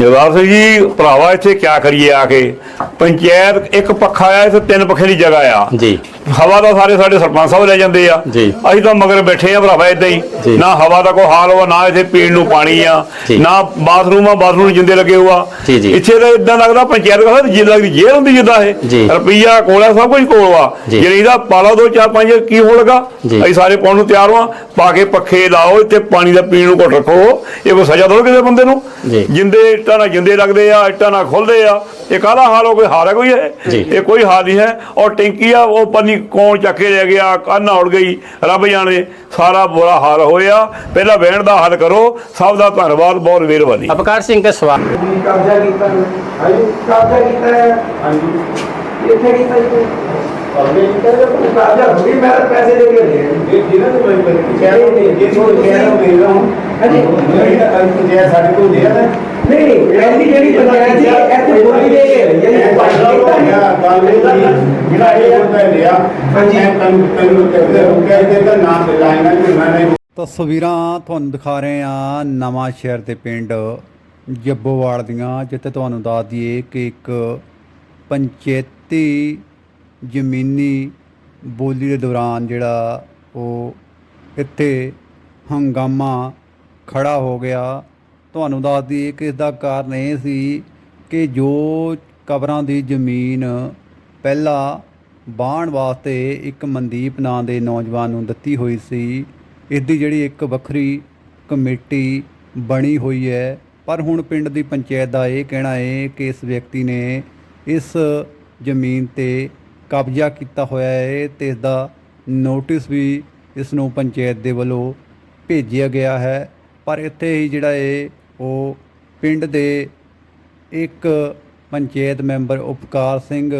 ਜਗਦਾਰ ਸਿੰਘ ਜੀ, ਭਰਾਵਾ, ਇੱਥੇ ਕਿਆ ਕਰੀਏ ਆ ਕੇ? ਪੰਚਾਇਤ ਇੱਕ ਪੱਖਾ ਆ, ਇੱਥੇ ਤਿੰਨ ਪੱਖੇ ਦੀ ਜਗ੍ਹਾ ਆ। ਜੀ। ਹਵਾ ਦਾ ਸਾਰੇ ਸਾਡੇ ਸਰਪੰਚ ਸਾਹਿਬ ਲੈ ਜਾਂਦੇ ਆ। ਅਸੀਂ ਤਾਂ ਮਗਰ ਬੈਠੇ ਆ ਭਰਾਵਾ ਇਦਾਂ ਹੀ। ਨਾ ਹਵਾ ਦਾ ਕੋਈ ਹਾਲ ਹੋਆ ਨਾ ਇੱਥੇ ਪੀਣ ਨੂੰ ਪਾਣੀ ਆ। ਨਾ ਬਾਥਰੂਮ ਆ ਬਾਥਰੂਮ ਜਿੰਦੇ ਲੱਗੇ ਹੋਆ। ਇੱਥੇ ਤਾਂ ਇਦਾਂ ਲੱਗਦਾ ਪੰਚਾਇਤ ਕਹਿੰਦਾ ਜਿੰਦਾ ਦੀ ਜੇਲ੍ਹ ਹੁੰਦੀ ਜਿੱਦਾਂ ਇਹ। ਰੁਪਈਆ ਕੋਲਾ ਸਭ ਕੁਝ ਕੋਲ ਆ। ਜਿਹੜੀ ਦਾ ਪਾਲਾ ਦੋ ਚਾਰ ਪੰਜ ਕੀ ਹੋਣ ਲੱਗਾ ਜੀ। ਅਸੀਂ ਸਾਰੇ ਪਾਉਣ ਨੂੰ ਤਿਆਰ ਹਾਂ ਪਾ ਕੇ ਪੱਖੇ ਲਾਓ ਇੱਥੇ ਪਾਣੀ ਦਾ ਪੀਣ ਨੂੰ ਘੁੱਟ ਰੱਖੋ ਇਹ ਕੋਈ ਸਜ਼ਾ ਦੋ ਕਿਸੇ ਬੰਦੇ ਨੂੰ। ਜਿੰਦੇ ਇੱਟਾਂ ਨਾਲ ਜਿੰਦੇ ਲੱਗਦੇ ਆ ਇੱਟਾਂ ਨਾਲ ਖੁੱਲਦੇ ਆ ਇਹ ਕਾਹਦਾ ਹਾਲ ਹੋ ਕੋਈ ਹਾਲ ਹੈ ਕੋਈ। ਇਹ ਕੋਈ ਹਾਲ ਨਹੀਂ ਹੈ ਔਰ ਟੈਂਕੀ ਆ ਉਹ ਪਨੀ ਕੌਣ ਚੱਕ ਕੇ ਲੈ ਗਿਆ ਕੰਨ ਉੜ ਗਈ ਰੱਬ ਜਾਣੇ ਸਾਰਾ ਬੁਰਾ ਹਾਲ ਹੋਇਆ। ਪਹਿਲਾਂ ਵਹਿਣ ਦਾ ਹੱਲ ਕਰੋ ਸਭ ਦਾ ਧੰਨਵਾਦ ਬਹੁਤ ਮਿਹਰਬਾਨੀ। ਅਪਕਾਰ ਸਿੰਘ ਦਾ ਸਵਾਲ। ਕਬਜ਼ਾ ਕੀਤਾ ਹੈ ਹਾਂਜੀ ਕਬਜ਼ਾ ਕੀਤਾ ਹੈ। ਹਾਂਜੀ। ਇੱਥੇ ਕੀਤਾ ਜੀ? ਕਬਜ਼ਾ ਕੀਤਾ ਹੈ ਕਬਜ਼ਾ ਥੋੜੀ ਮੈਂ ਪੈਸੇ ਦੇ ਕੇ ਇਹ ਜਿਹਨਾਂ ਨੂੰ ਮੈਂ ਕਹਿ ਰਿਹਾ ਨਹੀਂ ਜੇ ਤੁਹਾਨੂੰ ਕਹਿ ਰਿਹਾ ਹੂੰ। ਹਾਂਜੀ। ਜੇ ਸਾਡੇ ਕੋਲ ਦੇ ਰਹਾ ਨਹੀਂ ਨਹੀਂ ਪਹਿਲੀ ਜਿਹੜੀ ਪੰਚਾਇਤ ਸੀ ਇੱਥੇ ਬੋਲੀ ਦੇ ਕੇ ਰਹੀ ਹੈ। ਗੱਲ ਇਹ ਸੀ ਜਿਹੜਾ ਇਹ ਬੰਦਾ ਲਿਆ ਮੈਂ ਤੈਨੂੰ ਤੈਨੂੰ ਕਹਿੰਦੇ ਹੋ ਕਹਿੰਦੇ ਤਾਂ ਨਾਮ ਤੇ ਲਾਇਨਾ ਕਿ ਮੈਂ ਨਹੀਂ ਤਸਵੀਰਾਂ ਤੁਹਾਨੂੰ ਦਿਖਾ ਰਹੇ ਆ ਨਵਾਂ ਸ਼ਹਿਰ ਦੇ ਪਿੰਡ ਜੱਬੋਵਾਲ ਦੀਆਂ ਜਿੱਥੇ ਤੁਹਾਨੂੰ ਦੱਸ ਦਈਏ ਕਿ ਇੱਕ ਪੰਚਾਇਤੀ ਜ਼ਮੀਨੀ ਬੋਲੀ ਦੇ ਦੌਰਾਨ ਜਿਹੜਾ ਉਹ ਇੱਥੇ ਹੰਗਾਮਾ ਖੜਾ ਹੋ ਗਿਆ। ਤੁਹਾਨੂੰ ਦੱਸ ਦਈਏ ਕਿ ਇਸ ਦਾ ਕਾਰਨ ਇਹ ਸੀ ਕਿ ਜੋ ਕਬਰਾਂ ਦੀ ਜ਼ਮੀਨ ਪਹਿਲਾਂ ਬਾਣ ਵਾਸਤੇ ਇੱਕ ਮਨਦੀਪ ਨਾਂ ਦੇ ਨੌਜਵਾਨ ਨੂੰ ਦਿੱਤੀ ਹੋਈ ਸੀ ਇਸ ਦੀ ਜਿਹੜੀ ਇੱਕ ਵੱਖਰੀ ਕਮੇਟੀ ਬਣੀ ਹੋਈ ਹੈ। ਪਰ ਹੁਣ ਪਿੰਡ ਦੀ ਪੰਚਾਇਤ ਦਾ ਇਹ ਕਹਿਣਾ ਹੈ ਕਿ ਇਸ ਵਿਅਕਤੀ ਨੇ ਇਸ ਜ਼ਮੀਨ ਤੇ ਕਬਜ਼ਾ ਕੀਤਾ ਹੋਇਆ ਹੈ ਤੇ ਇਸ ਦਾ ਨੋਟਿਸ ਵੀ ਇਸ ਨੂੰ ਪੰਚਾਇਤ ਦੇ ਵੱਲੋਂ ਭੇਜਿਆ ਗਿਆ ਹੈ। ਪਰ ਇੱਥੇ ਹੀ ਜਿਹੜਾ ਹੈ ਉਹ ਪਿੰਡ ਦੇ ਇੱਕ ਪੰਚਾਇਤ ਮੈਂਬਰ ਉਪਕਾਰ ਸਿੰਘ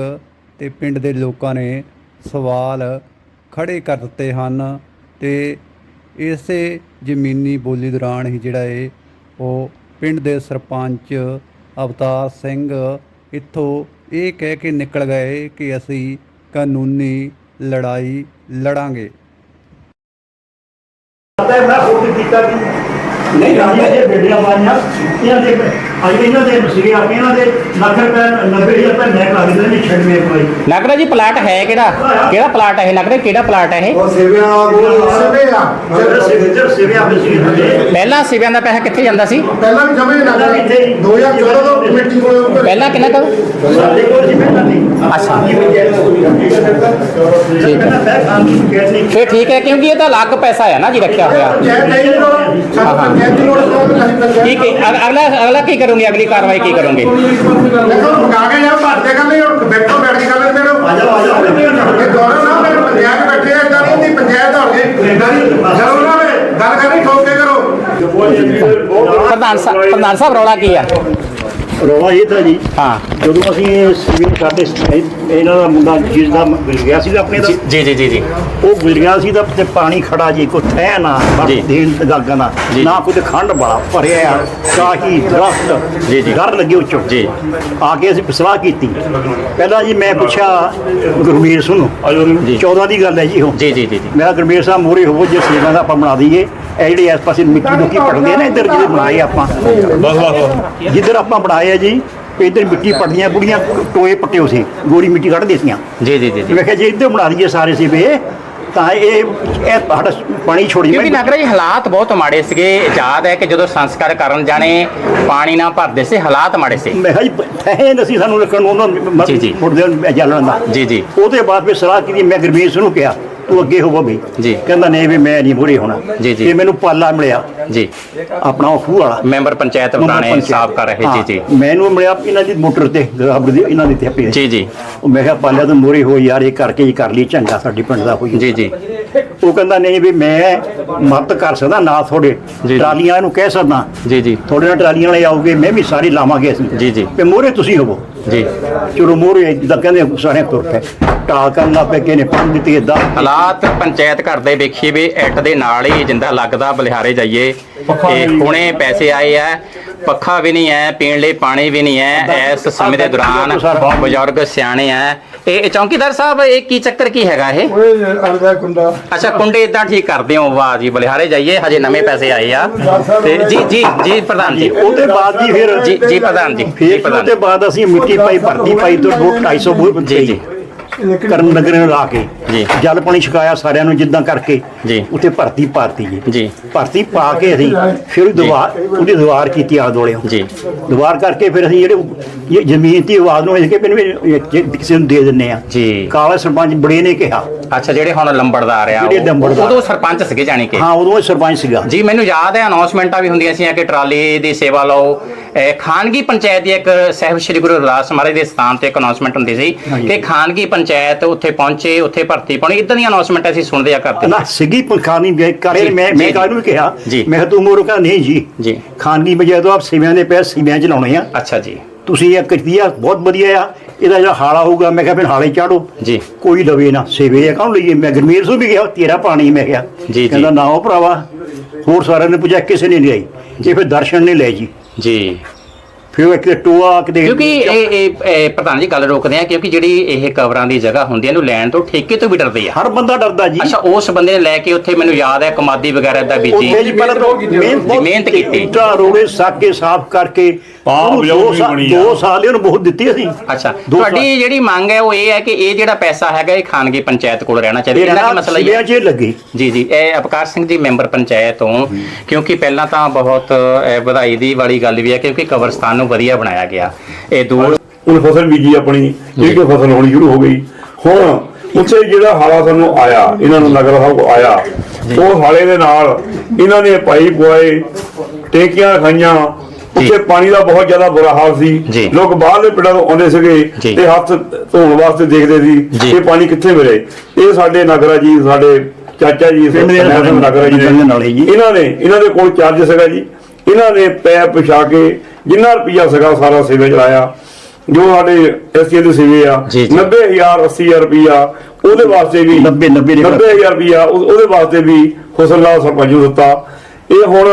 ਤੇ ਪਿੰਡ ਦੇ ਲੋਕਾਂ ਨੇ ਸਵਾਲ ਖੜੇ ਕਰ ਦਿੱਤੇ ਹਨ ਤੇ ਇਸੇ ਜ਼ਮੀਨੀ ਬੋਲੀ ਦੌਰਾਨ ਹੀ ਜਿਹੜਾ ਹੈ ਉਹ ਪਿੰਡ ਦੇ ਸਰਪੰਚ ਅਵਤਾਰ ਸਿੰਘ ਇੱਥੋਂ ਇਹ ਕਹਿ ਕੇ ਨਿਕਲ ਗਏ ਕਿ ਅਸੀਂ ਕਾਨੂੰਨੀ ਲੜਾਈ ਲੜਾਂਗੇ। ਪਤਾ ਮੈਂ ਫੋਨ ਕੀਤਾ ਕਿ ਨਹੀਂ ਰਾਜਾ ਜੇ ਬੇੜੀਆਂ ਮਾਰੀਆਂ ਇਹਨਾਂ ਦੇ ਅੱਜ ਇਹਨਾਂ ਦੇ ਸੀਗੇ ਆਪੇ ਇਹਨਾਂ ਦੇ ਲੱਖ ਰੁਪਏ 90000 ਰੁਪਏ ਮੈਂ ਕਰਾ ਦਿੰਦੇ ਨੇ 96 ਕੋਈ ਨਗਰਾ ਜੀ ਪਲਾਟ ਹੈ ਕਿਹੜਾ? ਕਿਹੜਾ ਪਲਾਟ ਹੈ ਨਗਰਾ ਕਿਹੜਾ ਪਲਾਟ ਹੈ ਇਹ? ਉਹ ਸੇਵਿਆਂ ਸੇਵਿਆਂ ਜਿਹੜਾ ਸਿਵਿਆਂ ਸਿਵਿਆਂ ਆਪੇ ਸੀਗੇ ਥੱਲੇ ਪਹਿਲਾਂ ਸਿਵਿਆਂ ਦਾ ਪੈਸਾ ਕਿੱਥੇ ਜਾਂਦਾ ਸੀ? ਪਹਿਲਾਂ ਵੀ ਜਮੇ ਨਾ 2014 ਤੋਂ ਕਮੇਟੀ ਕੋਲ ਪਹਿਲਾਂ ਕਿੰਨਾ ਕੁ? ਸਾਡੇ ਕੋਲ ਪਹਿਲਾਂ ਨਹੀਂ ਅੱਛਾ। ਠੀਕ ਹੈ। ਮੈਂ ਠੀਕ ਹੈ ਕਿਉਂਕਿ ਇਹ ਤਾਂ ਅਲੱਗ ਪੈਸਾ ਹੈ ਨਾ ਜੀ ਰੱਖਿਆ ਹੋਇਆ। ਪੰਚਾਇਤ ਨਹੀਂ ਲੋੜ ਸਾਨੂੰ ਪੰਚਾਇਤ ਦੀ ਲੋੜ ਨਹੀਂ ਕੀ ਕੀ ਅਗ- ਅਗਲਾ ਅਗਲਾ ਕੀ ਕਰੋਗੇ? ਅਗਲੀ ਕਾਰਵਾਈ ਕੀ ਕਰੋਗੇ? ਦੇਖੋ ਮੰਗਾ ਕੇ ਜਾਂ ਭਰਦੇ ਕਰ ਲਈ ਬੈਠੋ ਬੈਠ ਕੇ ਕਰ ਲੈਂਦੇ ਨੇ। ਆ ਜਾਓ ਆ ਜਾਓ। ਇਹ ਦੋਨੋਂ ਨਾ ਮੇਰੇ ਪੰਚਾਇਤ ਬੈਠੇ ਆ ਇਦਾਂ ਨਹੀਂ ਪੰਚਾਇਤ ਹੋ ਗਈ। ਇਦਾਂ ਨਹੀਂ। ਜਦੋਂ ਨਾ ਗੱਲ ਕਰਨੀ ਠੋਕ ਕੇ ਕਰੋ ਪ੍ਰਧਾਨ ਸਾਹਿਬ ਪ੍ਰਧਾਨ ਸਾਹਿਬ ਰੌਲਾ ਕੀ ਆ? ਰੋਵਾ ਇਹ ਤਾਂ ਜੀ ਹਾਂ ਜਦੋਂ ਅਸੀਂ ਸਿਵਿਲ ਸਾਡੇ ਇਹ- ਇਹਨਾਂ ਦਾ ਮੁੰਡਾ ਜਿਸ ਦਾ ਮਿਲ ਗਿਆ ਸੀ ਆਪਣੇ ਦਾ ਜੀ ਜੀ ਜੀ ਜੀ ਉਹ ਗੁਜ਼ਰ ਗਿਆ ਸੀ ਤਾਂ ਤੇ ਪਾਣੀ ਖੜਾ ਜੀ ਕੋਈ ਥੈ ਨਾ ਜੀ। ਦੇਣ ਗਾਗਾ ਨਾ ਜੀ। ਨਾ ਕੋਈ ਖੰਡ ਬੜਾ ਭਰਿਆ ਆ ਕਾਹੀ ਦਰਖਤ ਜੀ, ਜੀ। ਡਰ ਲੱਗੇ ਉੱਚੋਂ ਜੀ। ਆ ਕੇ ਅਸੀਂ ਸਲਾਹ ਕੀਤੀ ਪਹਿਲਾਂ ਜੀ ਮੈਂ ਪੁੱਛਿਆ ਗੁਰਮੀਰ ਸਿੰਘ ਨੂੰ ਜੀ। 14 ਦੀ ਗੱਲ ਹੈ ਜੀ ਉਹ ਜੀ ਜੀ ਜੀ ਜੀ ਮੈਂ ਕਿਹਾ, ਗੁਰਮੀਰ ਸਾਹਿਬ ਮੂਰੇ ਹੋਵੋ ਜੇ ਸੇਵਾ ਦਾ ਆਪਾਂ ਬਣਾ ਦਈਏ ਇਹ ਜਿਹੜੇ ਇਸ ਪਾਸੇ ਮਿੱਟੀ ਮੁੱਕੀ ਪੜਦੇ ਆ ਨਾ ਇੱਧਰ ਜਿਹੜੇ ਬਣਾਏ ਆਪਾਂ। ਬਸ ਬਸ ਜਿੱਧਰ ਆਪਾਂ ਬਣਾਏ ਆ ਜੀ ਇੱਧਰ ਮਿੱਟੀ ਪੜਦੀਆਂ ਬੁੜੀਆਂ ਟੋਏ ਪੱਟੇ ਉਸੇ ਗੋਰੀ ਮਿੱਟੀ ਕੱਢਦੇ ਸੀਆਂ ਜੀ ਜੀ ਜੀ ਜੀ। ਮੈਂ ਕਿਹਾ ਜੇ ਇੱਧਰ ਬਣਾ ਦਈਏ ਸਾਰੇ ਸਿਵੇ ਤਾਂ ਇਹ ਇਹ ਸਾਡਾ ਪਾਣੀ ਛੋੜੀ ਕਿਉਂਕਿ ਨਗਰਾ ਜੀ ਹਾਲਾਤ ਬਹੁਤ ਮਾੜੇ ਸੀਗੇ। ਯਾਦ ਹੈ ਕਿ ਜਦੋਂ ਸੰਸਕਾਰ ਕਰਨ ਜਾਣੇ ਪਾਣੀ ਨਾ ਭਰਦੇ ਸੀ ਹਾਲਾਤ ਮਾੜੇ ਸੀ। ਮੈਂ ਕਿਹਾ ਫਹਿ ਨਹੀਂ ਸਾਨੂੰ ਰੱਖਣ ਨੂੰ ਉਹਨਾਂ ਜੀ, ਜੀ। ਜਾਲਣ ਦਾ। ਜੀ ਜੀ। ਉਹਦੇ ਬਾਅਦ ਫਿਰ ਸਲਾਹ ਕੀਤੀ ਮੈਂ ਗੁਰਬੀਰ ਸਿੰਘ ਨੂੰ ਕਿਹਾ ਤੂੰ ਅੱਗੇ ਹੋਵੋ। ਬਈ ਜੀ। ਕਹਿੰਦਾ ਨਹੀਂ ਵੀ ਮੈਂ ਨਹੀਂ ਮੂਰੇ ਹੋਣਾ। ਜੀ, ਜੀ। ਤੇ ਮੈਨੂੰ ਪਾਲਾ ਮਿਲਿਆ। ਜੀ। ਆਪਣਾ ਉਹ ਖੂਹ ਵਾਲਾ। ਮੈਂਬਰ ਪੰਚਾਇਤ ਪੁਰਾਣੇ ਸਾਫ਼ ਕਰ ਰਹੇ। ਜੀ ਹਾਂ, ਜੀ। ਮੈਨੂੰ ਮਿਲਿਆ ਇਹਨਾਂ ਦੀ ਮੋਟਰ ਤੇ ਰੱਬ ਦੀ ਇਹਨਾਂ ਦੀ ਤੇ ਪਈ ਜੀ ਜੀ। ਉਹ ਮੈਂ ਕਿਹਾ ਪਾਲਿਆ ਤੂੰ ਮੂਰੇ ਹੋ ਯਾਰ ਇਹ ਕਰਕੇ ਹੀ ਕਰ ਲਈ ਚੰਗਾ ਸਾਡੀ ਪਿੰਡ ਦਾ ਹੋਈ ਜੀ ਜੀ। ਉਹ ਕਹਿੰਦਾ ਨਹੀਂ ਵੀ ਮੈਂ ਮਦਦ ਕਰ ਸਕਦਾ ਨਾ ਜੀ। ਟਰਾਲੀਆਂ ਇਹਨੂੰ ਕਹਿ ਸਕਦਾ। ਜੀ ਜੀ। ਤੁਹਾਡੇ ਨਾਲ ਟਰਾਲੀਆਂ ਵਾਲੇ ਆਉਗੇ ਮੈਂ ਵੀ ਸਾਰੀ ਲਾਵਾਂਗੇ ਅਸੀਂ। ਜੀ, ਜੀ। ਤੇ ਮੋਰੇ ਤੁਸੀਂ ਹੋਵੋ। ਜੀ। ਚਲੋ ਮੋਰੇ ਜਿੱਦਾਂ ਕਹਿੰਦੇ ਸਾਰੇ ਤੁਰ ਪਏ ਟਾਲ ਕਰਨ ਲੱਗ ਪਏ ਕਿਨੇ ਪੰਨ ਦਿੱਤੀ ਏਦਾਂ। ਹਾਲਾਤ ਪੰਚਾਇਤ ਘਰ ਦੇ ਵੇਖੀਏ ਵੀ ਇੱਟ ਦੇ ਨਾਲ ਹੀ ਜਿੰਦਾ ਲੱਗਦਾ ਬਲਿਹਾਰੇ ਜਾਈਏ। ਤੇ ਹੁਣੇ ਪੈਸੇ ਆਏ ਆ ਪੱਖਾ ਵੀ ਨਹੀਂ ਹੈ ਪੀਣ ਲਈ ਪਾਣੀ ਵੀ ਨਹੀਂ ਹੈ। ਇਸ ਸਮੇਂ ਦੇ ਦੌਰਾਨ ਬਜ਼ੁਰਗ ਸਿਆਣੇ ਆ ਇਹ ਚੌਂਕੀਦਾਰ ਸਾਹਿਬ ਇਹ ਕੀ ਚੱਕਰ ਕੀ ਹੈਗਾ ਇਹ? ਓਏ ਅਰਦਾ ਕੁੰਡਾ। ਅੱਛਾ ਕੁੰਡੇ ਇਦਾਂ ਠੀਕ ਕਰਦੇ ਹੋ ਵਾਹ ਜੀ ਬਲਿਹਾਰੇ ਜਾਈਏ ਹਜੇ ਨਵੇਂ ਪੈਸੇ ਆਏ ਆ। ਤੇ ਜੀ ਜੀ ਜੀ ਪ੍ਰਧਾਨ ਜੀ। ਉਹਦੇ ਬਾਅਦ ਜੀ ਫਿਰ ਜੀ ਜੀ ਪ੍ਰਧਾਨ ਜੀ ਫਿਰ ਉਹਦੇ ਬਾਅਦ ਅਸੀਂ ਮਿੱਟੀ ਪਾਈ ਭਰਤੀ ਪਾਈ ਤੋਂ 250 ਬੂਹ ਜੀ ਜੀ। ਕਰਨ ਨਗਰ ਨੂੰ ਲਾ ਕੇ। ਜੀ। ਜਲ ਪਾਣੀ ਛਕਾਇਆ ਸਾਰਿਆਂ ਨੂੰ ਜਿੱਦਾਂ ਕਰਕੇ ਜੀ। ਉੱਤੇ ਭਰਤੀ ਪਾਤੀ ਜੀ ਜੀ। ਭਰਤੀ ਪਾ ਕੇ ਅਸੀਂ ਫਿਰ ਦੀਵਾਰ ਉਹਦੀ ਦੀਵਾਰ ਕੀਤੀ ਆਲੇ ਦੁਆਲੇ ਜੀ। ਦੀਵਾਰ ਕਰਕੇ ਫਿਰ ਅਸੀਂ ਜਿਹੜੇ ਇਹ ਜ਼ਮੀਨ ਦੀ ਆਵਾਜ਼ ਨੂੰ ਅਸੀਂ ਕਿ ਮੈਨੂੰ ਇਹ ਜੇ ਕਿਸੇ ਨੂੰ ਦੇ ਦਿੰਨੇ ਆ ਜੀ। ਕਾਲਾ ਸਰਪੰਚ ਬੜੇ ਨੇ ਕਿਹਾ ਅੱਛਾ ਜਿਹੜੇ ਹੁਣ ਲੰਬੜਦਾਰ ਆ ਜਿਹੜੇ ਲੰਬੜਦਾਰ। ਉਦੋਂ ਸਰਪੰਚ ਸੀਗੇ ਜਾਣੀ ਕਿ ਹਾਂ ਉਦੋਂ ਸਰਪੰਚ ਸੀਗਾ ਜੀ ਮੈਨੂੰ ਯਾਦ ਹੈ ਅਨਾਉਂਸਮੈਂਟਾਂ ਵੀ ਹੁੰਦੀਆਂ ਸੀ ਕਿ ਟਰਾਲੀ ਦੀ ਸੇਵਾ ਲਓ ਇਹ ਖਾਨਗੀ ਪੰਚਾਇਤ ਦੀ ਇੱਕ ਸਾਹਿਬ ਸ੍ਰੀ ਗੁਰੂ ਰਵਿਦਾਸ ਮਹਾਰਾਜ ਦੇ ਸਥਾਨ ਤੇ ਇੱਕ ਅਨਾਉਂਸਮੈਂਟ ਹੁੰਦੀ ਸੀ। ਕਿ ਖਾਨਗੀ ਪੰਚਾਇਤ ਉੱਥੇ ਪਹੁੰਚੇ ਉੱਥੇ ਭਰਤੀ ਪਾਉਣੀ ਇਦਾਂ ਦੀਆਂ ਅਨਾਉਂਸਮੈਂਟਾਂ ਅਸੀਂ ਸੁਣਦੇ ਆ ਕਰਦੇ ਨਾ ਸਿੱਗੀ ਖਾਨੀ ਵੇ ਕਰੇ ਜੀ, ਮੈਂ ਜੀ, ਮੈਂ ਕਾਹਨੂੰ ਕਿਹਾ ਜੀ। ਮੈਂ ਤੂੰ ਮੋਰ ਕਹਾ ਨਹੀਂ ਜੀ। ਜੀ। ਖਾਨਗੀ ਬਜਾਏ ਤੋਂ ਆਪ ਸਿਵਿਆਂ ਦੇ ਪੈਸੇ ਸਿਵਿਆਂ ਚ ਲਾਉਣੇ ਆ। ਅੱਛਾ ਜੀ। ਤੁਸੀਂ ਇਹ ਕਰਤੀਆ ਬਹੁਤ ਵਧੀਆ ਆ। ਇਹਦਾ ਜਿਹੜਾ ਹਾਲਾ ਹੋਊਗਾ ਮੈਂ ਕਿਹਾ ਫਿਰ ਹਾਲੇ ਚਾੜੋ। ਜੀ। ਕੋਈ ਲਵੇ ਨਾ ਸੇਵੇ ਆ ਕੌਣ ਲਈਏ? ਮੈਂ ਗਰਮੀਰ ਸੂ ਵੀ ਗਿਆ ਤੇਰਾ ਪਾਣੀ ਮੈਂ ਕਿਹਾ। ਜੀ, ਜੀ। ਕਹਿੰਦਾ ਨਾ ਉਹ ਭਰਾਵਾ ਹੋਰ ਸਾਰਿਆਂ ਨੇ ਪੁੱਛਿਆ ਕਿਸੇ ਨੇ ਨਹੀਂ ਆਈ ਇਹ ਫਿਰ ਦਰਸ਼ਨ ਨੇ ਲੈ ਜੀ। ਜੀ। ਫਿਰ ਉਹ ਇੱਕ ਟੋਆ ਕਿਤੇ ਕਿਉਂਕਿ ਇਹ ਇਹ ਇਹ ਪ੍ਰਧਾਨ ਜੀ ਗੱਲ ਰੋਕਦੇ ਆ ਕਿਉਂਕਿ ਜਿਹੜੀ ਇਹ ਕਵਰਾਂ ਦੀ ਜਗ੍ਹਾ ਹੁੰਦੀ ਹੈ ਇਹਨੂੰ ਲੈਣ ਤੋਂ ਠੇਕੇ ਤੋਂ ਵੀ ਡਰਦੇ ਆ। ਹਰ ਬੰਦਾ ਡਰਦਾ ਜੀ। ਅੱਛਾ ਉਸ ਬੰਦੇ ਨੇ ਲੈ ਕੇ ਉੱਥੇ ਮੈਨੂੰ ਯਾਦ ਹੈ ਕਮਾਦੀ ਵਗੈਰਾ ਦਾ ਬੀਜੀ। ਉੱਥੇ ਜੀ ਪਹਿਲਾਂ ਤਾਂ ਮਿਹਨਤ ਬਹੁਤ ਮਿਹਨਤ ਕੀਤੀ। ਇੱਟਾਂ ਰੋੜੇ ਸਾਕੇ ਸਾਫ਼ ਕਰਕੇ ਆਹ ਉਹਨੂੰ ਉਪਜਾਊ ਦੋ ਵੀ ਸਾਲ ਬਣੀ ਆ। ਦੋ ਸਾਲ ਹੀ ਉਹਨੂੰ ਬਹੁਤ ਦਿੱਤੀ ਅਸੀਂ। ਅੱਛਾ ਦੋ ਸਾਲ। ਤੁਹਾਡੀ ਜਿਹੜੀ ਮੰਗ ਹੈ ਉਹ ਇਹ ਹੈ ਕਿ ਇਹ ਜਿਹੜਾ ਪੈਸਾ ਹੈਗਾ ਇਹ ਖਾਨਗੀ ਪੰਚਾਇਤ ਕੋਲ ਰਹਿਣਾ ਚਾਹੀਦਾ। ਇਹ ਇਹਦਾ ਕੀ ਨਾ ਮਸਲਾ ਹੀ ਸਿਵਿਆਂ ਹੈ 'ਚ ਲੱਗੀ। ਜੀ ਜੀ ਇਹ ਅਪਕਾਰ ਸਿੰਘ ਜੀ ਮੈਂਬਰ ਪੰਚਾਇਤ ਤੋਂ ਕਿਉਂਕਿ ਪਹਿਲਾਂ ਤਾਂ ਬਹੁਤ ਅਹ, ਵਧਾਈ ਦੀ ਵਾਲੀ ਗੱਲ ਵੀ ਹੈ ਕਿਉਂਕਿ ਕਬਰਸਤਾਨ ਨੂੰ ਵਧੀਆ ਬਣਾਇਆ ਗਿਆ। ਇਹ ਦੂਰ ਹੁਣ ਫਸਲ ਬੀਜੀ ਆਪਣੀ ਇੱਕ ਫਸਲ ਹੋਣੀ ਸ਼ੁਰੂ ਹੋ ਗਈ। ਹੁਣ ਉੱਥੇ ਜਿਹੜਾ ਹਾਲਾ ਸਾਨੂੰ ਆਇਆ ਇਹਨਾਂ ਨੂੰ ਨਗਰ ਸਾਹਿਬ ਕੋ ਆਇਆ ਉਹ ਹਾਲੇ ਦੇ ਨਾਲ ਇਹਨਾਂ ਨੇ ਪਾਈਪ ਪਵਾਏ ਟੇਕੀਆਂ ਖਾਈਆਂ ਉੱਥੇ ਪਾਣੀ ਦਾ ਬਹੁਤ ਜ਼ਿਆਦਾ ਬੁਰਾ ਹਾਲ ਸੀ। ਲੋਕ ਬਾਹਰਲੇ ਪਿੰਡਾਂ ਤੋਂ ਆਉਂਦੇ ਸੀਗੇ। ਤੇ ਹੱਥ ਧੋਣ ਵਾਸਤੇ ਦੇਖਦੇ ਸੀ। ਇਹ ਪਾਣੀ ਕਿੱਥੇ ਮਿਲੇ ਇਹ ਸਾਡੇ ਨਗਰਾ ਜੀ ਸਾਡੇ ਚਾਚਾ ਜੀ ਨਗਰਾ ਜੀ ਇਹਨਾਂ ਨੇ ਇਹਨਾਂ ਦੇ ਕੋਲ ਚਾਰਜ ਸੀਗਾ ਜੀ ਇਹਨਾਂ ਨੇ ਪੈਪ ਵਿਛਾ ਕੇ ਜਿੰਨਾ ਰੁਪਈਆ ਸੀਗਾ ਸਾਰਾ ਸੇਵੇ ਚਲਾਇਆ ਜੋ ਸਾਡੇ ਐਸਸੀ ਦੇ ਸੇਵੇ ਆ ਜੀ, ਜੀ। 90000 80000 ਰੁਪਈਆ ਉਹਦੇ ਵਾਸਤੇ ਵੀ 90 90 ਦੇ 90000 ਰੁਪਈਆ ਉਹ- ਉਹਦੇ ਵਾਸਤੇ ਵੀ ਹੁਸਨ ਲਾਲ ਸਰਪੰਚ ਨੂੰ ਦਿੱਤਾ ਇਹ ਹੁਣ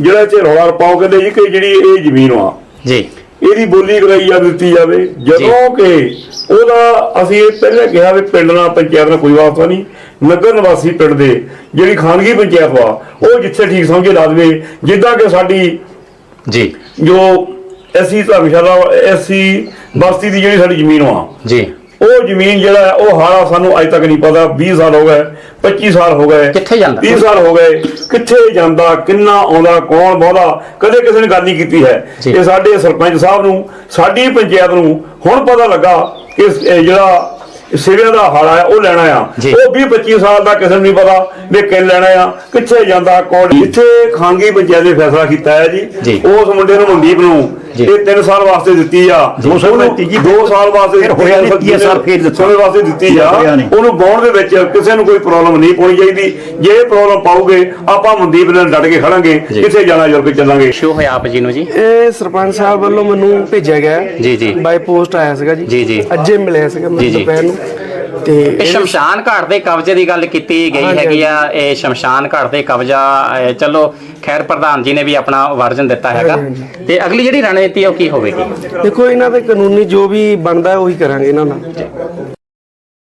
ਜਿਹੜਾ ਇੱਥੇ ਰੌਲਾ ਪਾਓ ਕਹਿੰਦੇ ਜੀ ਕਿ ਜਿਹੜੀ ਇਹ ਜ਼ਮੀਨ ਆ ਜੀ। ਇਹਦੀ ਬੋਲੀ ਕਰਾਈ ਜਾ ਦਿੱਤੀ ਜਾਵੇ ਜਦੋਂ ਕਿ ਉਹਦਾ ਅਸੀਂ ਇਹ ਪਹਿਲੇ ਕਿਹਾ ਵੀ ਪਿੰਡ ਨਾਲ ਪੰਚਾਇਤ ਨਾਲ ਕੋਈ ਵਾਸਤਾ ਨਹੀਂ ਨਗਰ ਨਿਵਾਸੀ ਪਿੰਡ ਦੇ ਜਿਹੜੀ ਖਾਨਗੀ ਪੰਚਾਇਤ ਵਾ ਉਹ ਜਿੱਥੇ ਠੀਕ ਸਮਝੇ ਲਾ ਦੇਵੇ ਜਿੱਦਾਂ ਕਿ ਸਾਡੀ ਜੀ। ਜੋ ਐਸੀ ਧਰਮਸ਼ਾਲਾ ਐਸੀ ਬਸਤੀ ਦੀ ਜਿਹੜੀ ਸਾਡੀ ਜ਼ਮੀਨ ਆ ਜੀ। ਉਹ ਜ਼ਮੀਨ ਜਿਹੜਾ ਹੈ ਉਹ ਹਾਲਾ ਸਾਨੂੰ ਅਜੇ ਤੱਕ ਨਹੀਂ ਪਤਾ 20 ਸਾਲ ਹੋ ਗਏ 25 ਸਾਲ ਹੋ ਗਏ ਕਿੱਥੇ ਜਾਂਦਾ? 30 ਸਾਲ ਹੋ ਗਏ ਕਿੱਥੇ ਜਾਂਦਾ ਕਿੰਨਾ ਆਉਂਦਾ ਕੌਣ ਬਹੁਦਾ ਕਦੇ ਕਿਸੇ ਨੇ ਗੱਲ ਨਹੀਂ ਕੀਤੀ ਹੈ। ਇਹ ਸਾਡੇ ਸਰਪੰਚ ਸਾਹਿਬ ਨੂੰ ਸਾਡੀ ਪੰਚਾਇਤ ਨੂੰ ਹੁਣ ਪਤਾ ਲੱਗਾ ਕਿ ਜਿਹੜਾ ਸਿਵਿਆਂ ਦਾ ਹਾਲਾ ਆ ਉਹ ਲੈਣਾ ਆ। ਉਹ 20 25 ਸਾਲ ਦਾ ਕਿਸੇ ਨੂੰ ਨਹੀਂ ਪਤਾ ਵੀ ਕਿ ਲੈਣਾ ਆ ਕਿੱਥੇ ਜਾਂਦਾ ਕੌਣ ਜਿੱਥੇ ਖਾਂਗੀ ਪੰਚਾਇਤ ਨੇ ਫੈਸਲਾ ਕੀਤਾ ਹੈ ਜੀ। ਉਸ ਮੁੰਡੇ ਨੂੰ ਮਨਦੀਪ ਨੂੰ। ਇਹ 3 ਸਾਲ ਵਾਸਤੇ ਦਿੱਤੀ ਆ ਦੋ ਸਾਲ ਦਿੱਤੀ ਜੀ। ਦੋ ਸਾਲ ਵਾਸਤੇ ਫਿਰ ਹੋਇਆ ਨਹੀਂ, ਤੀਏ ਸਾਲ ਫਿਰ ਦਿੱਤਾ। ਸਮੇਂ ਵਾਸਤੇ ਦਿੱਤੀ ਆ। ਉਹਨੂੰ ਗਾਉਣ ਦੇ ਵਿੱਚ ਕਿਸੇ ਨੂੰ ਕੋਈ ਪ੍ਰੋਬਲਮ ਨਹੀਂ ਪਾਉਣੀ ਚਾਹੀਦੀ ਜੇ ਪ੍ਰੋਬਲਮ ਪਾਉਗੇ ਆਪਾਂ ਮਨਦੀਪ ਨਾਲ ਡਟ ਕੇ ਖੜਾਂਗੇ। ਕਿੱਥੇ ਜਾਣਾ ਜੁਰ ਕੇ ਚੱਲਾਂਗੇ ਸ਼ੋ ਹੋਇਆ ਆਪ ਜੀ ਨੂੰ ਜੀ ਇਹ ਸਰਪੰਚ ਸਾਹਿਬ ਵੱਲੋਂ ਮੈਨੂੰ ਭੇਜਿਆ ਗਿਆ। ਜੀ, ਜੀ। ਬਾਈ ਪੋਸਟ ਆਇਆ ਸੀਗਾ ਜੀ ਜੀ, ਜੀ। ਅੱਜੇ ਮਿਲਿਆ ਸੀਗਾ ਮੈਨੂੰ ਜੀ। ਦੁਪਹਿਰ ਨੂੰ ਤੇ ਇਹ ਸ਼ਮਸ਼ਾਨ ਘਾਟ ਦੇ ਕਬਜ਼ੇ ਦੀ ਗੱਲ ਕੀਤੀ ਗਈ ਹੈਗੀ ਆ ਇਹ ਸ਼ਮਸ਼ਾਨ ਘਾਟ ਦੇ ਕਬਜ਼ਾ ਚਲੋ ਖੈਰ ਪ੍ਰਧਾਨ ਜੀ ਨੇ ਵੀ ਆਪਣਾ ਵਰਜਨ ਦਿੱਤਾ ਹੈਗਾ। ਤੇ ਅਗਲੀ ਜਿਹੜੀ ਰਣਨੀਤੀ ਆ ਉਹ ਕੀ ਹੋਵੇਗੀ? ਦੇਖੋ ਇਹਨਾਂ ਦੇ ਕਾਨੂੰਨੀ ਜੋ ਵੀ ਬਣਦਾ ਉਹੀ ਕਰਾਂਗੇ ਇਹਨਾਂ ਨਾਲ।